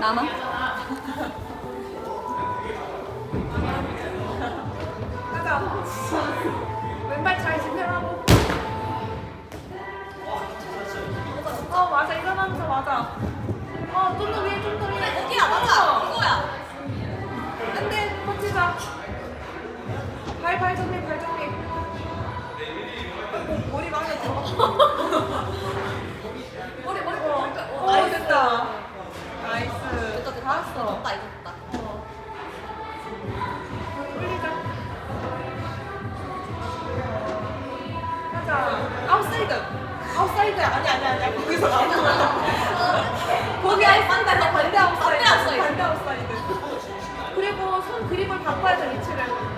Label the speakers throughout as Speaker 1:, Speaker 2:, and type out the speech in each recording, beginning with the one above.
Speaker 1: 나만? 가자. 왼발 잘 집결하고. 어 맞아 일어나면서 맞아. 어좀 더 위에 좀 더 위에.
Speaker 2: 거기야 맞아. 어. 이거야.
Speaker 1: 안돼 버티자. 발발 정리 발 정리. 머리 망했어. 알았어. 익었다,
Speaker 2: 익었다.
Speaker 1: 어. 올리자. 가자. 아웃사이드. 아웃사이드. 아니, 아니, 아니. 거기서 나오는 거야. 거기 아예 반대,
Speaker 2: 반대 아웃사이드.
Speaker 1: 반대 아웃사이드. 그리고 손 그립을 바꿔야 돼, 위치를.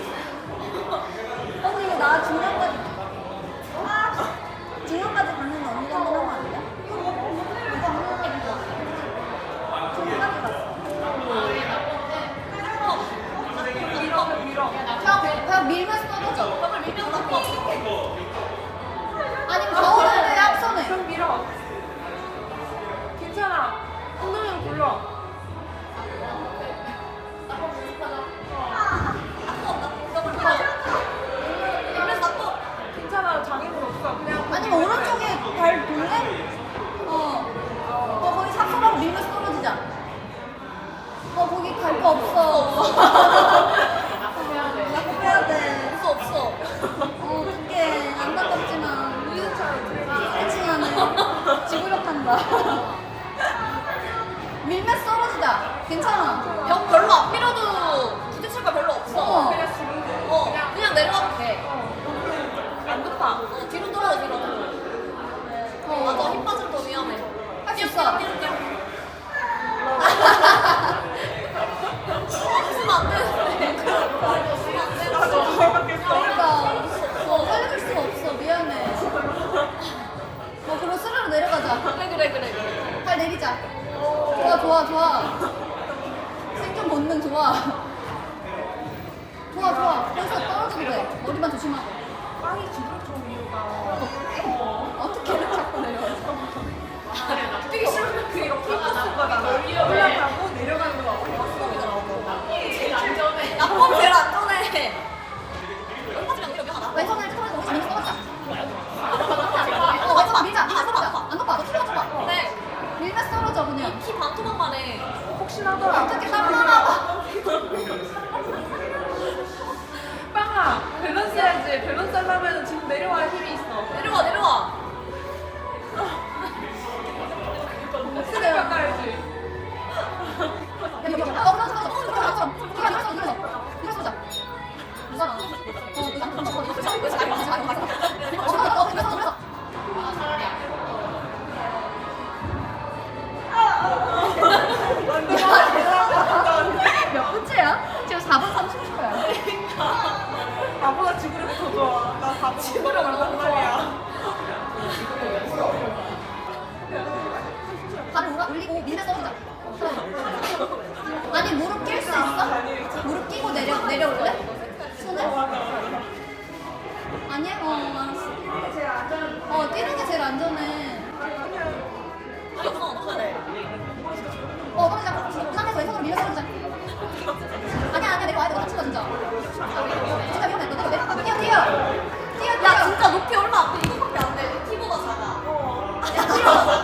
Speaker 3: 밀면 썰어지다. 괜찮아.
Speaker 2: 벽 별로 안 밀어도 부딪힐 거 별로 없어.
Speaker 3: 어. 내리자. 좋아, 좋아, 좋아. 생존 본능 좋아. 좋아, 좋아. 벌써 떨어져도 돼. 머리만 조심하고.
Speaker 1: 빵이 기분 좋은 이유가
Speaker 3: 어떻게 이렇게 자꾸 내려? 아,
Speaker 1: 되게 싫은데 그 이렇게 올라가고 내려가는 거
Speaker 2: 같고.
Speaker 3: 완전은 어 그럼 그냥 그 상태에서 왼손으로 밀려서 그러자 아니야 아니야 내려와야 돼 너무 춥다 진짜 진짜 위험해 너 내려와 뛰어 뛰어 뛰어 뛰어
Speaker 2: 야 진짜 높이 얼마 안 돼. 이거밖에 안 돼. 키보다 작아. 키보다 작아.